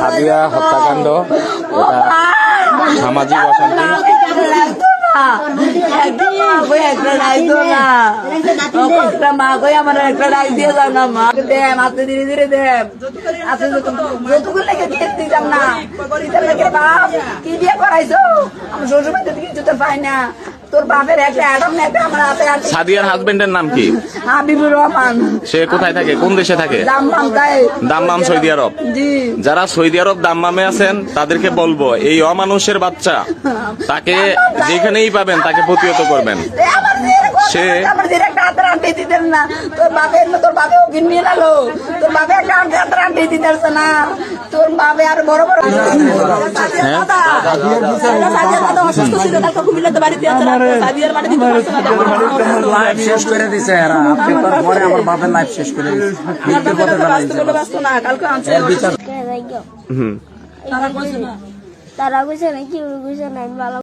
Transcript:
সাদিয়া হত্যাকাণ্ড, এটা সামাজিক অশান্তি। আমার ধীরে ধীরে দেম আস্তে যতটুকু লেগে দিয়ে দিতাম না কে দিয়ে করাইছো আমার শ্বশুর বাড়িতে কিছু তো পাই না। তোর বাপের একটা অ্যাডাম নেতে আমার হাতে আছে। সাদিয়ার হাজবেন্ডের নাম কি? হাবিবুর রহমান। সে কোথায় থাকে? কোন দেশে থাকে? তাই। Dammam Saudi Arab? জি। যারা সৌদি আরব দাম্মামে আছেন তাদেরকে বলব এই অমানুষের বাচ্চা তাকে যেখানেই পাবেন তাকে প্রতিহত করবেন। সে- না। তোর বাপে তোর বাপে ওকে নিয়ে নালো তোর বাপে একটা আন্টি দিতেছে না। তোর বাপে আর বড় বড় হ্যাঁ? লাইফ শেষ করে দিছে এরা। আপনি পরে আমার বাপের লাইফ শেষ করে দিছে। মৃত্যুর পথে দাঁড়াইছে ব্যস্ত না কালকে আনছে। হুম। তারা কইছে নাকি কইছে না ভালো